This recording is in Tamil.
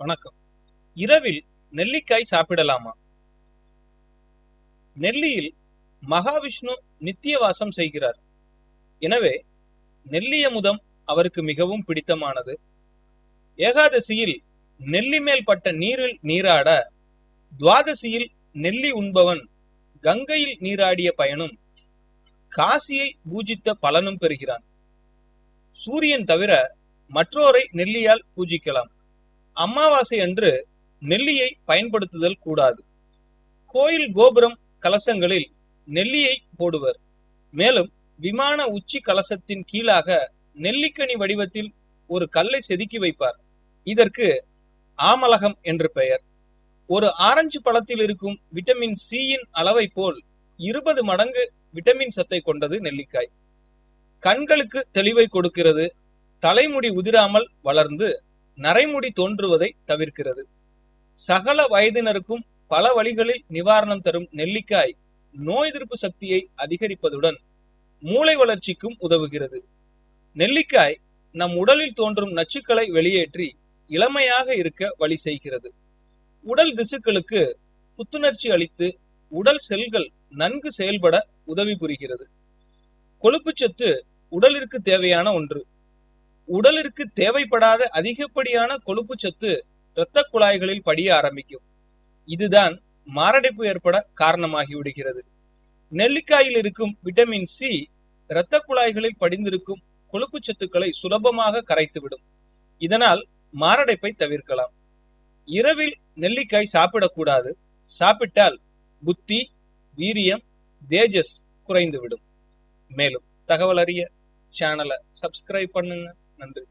வணக்கம். இரவில் நெல்லிக்காய் சாப்பிடலாமா? நெல்லியில் மகாவிஷ்ணு நித்திய வாசம் செய்கிறார். எனவே நெல்லியமுதம் அவருக்கு மிகவும் பிடித்தமானது. ஏகாதசியில் நெல்லி மேல் பட்ட நீரில் நீராட துவாதசியில் நெல்லி உண்பவன் கங்கையில் நீராடிய பயனும் காசியை பூஜித்த பலனும் பெறுகிறான். சூரியன் தவிர மற்றோரை நெல்லியால் பூஜிக்கலாம். அமாவாசை அன்று நெல்லியை பயன்படுத்துதல் கூடாது. கோயில் கோபுரம் கலசங்களில் நெல்லியை போடுவர். மேலும் விமான உச்சி கலசத்தின் கீழாக நெல்லிக்கனி வடிவத்தில் ஒரு கல்லை செதுக்கி வைப்பார். இதற்கு ஆமலகம் என்று பெயர். ஒரு ஆரஞ்சு பழத்தில் இருக்கும் விட்டமின் சியின் அளவை போல் இருபது மடங்கு விட்டமின் சத்தை கொண்டது நெல்லிக்காய். கண்களுக்கு தெளிவை கொடுக்கிறது. தலைமுடி உதிராமல் வளர்ந்து நரைமுடி தோன்றுவதை தவிர்க்கிறது. சகல வயதினருக்கும் பல வழிகளில் நிவாரணம் தரும் நெல்லிக்காய் நோய் எதிர்ப்பு சக்தியை அதிகரிப்பதுடன் மூளை வளர்ச்சிக்கும் உதவுகிறது. நெல்லிக்காய் நம் உடலில் தோன்றும் நச்சுக்களை வெளியேற்றி இளமையாக இருக்க வழி செய்கிறது. உடல் திசுக்களுக்கு புத்துணர்ச்சி அளித்து உடல் செல்கள் நன்கு செயல்பட உதவி புரிகிறது. கொழுப்புச்சத்து உடலிற்கு தேவையான ஒன்று. உடலிற்கு தேவைப்படாத அதிகப்படியான கொழுப்புச்சத்து இரத்த குழாய்களில் படிய ஆரம்பிக்கும். இதுதான் மாரடைப்பு ஏற்பட காரணமாகி விடுகிறது. நெல்லிக்காயில் இருக்கும் விட்டமின் சி இரத்த குழாய்களில் படிந்திருக்கும் கொழுப்பு சத்துக்களை சுலபமாக கரைத்துவிடும். இதனால் மாரடைப்பை தவிர்க்கலாம். இரவில் நெல்லிக்காய் சாப்பிடக்கூடாது. சாப்பிட்டால் புத்தி வீரியம் தேஜஸ் குறைந்துவிடும். மேலும் தகவல் அறிய சேனலை சப்ஸ்கிரைப் பண்ணுங்க. நன்றி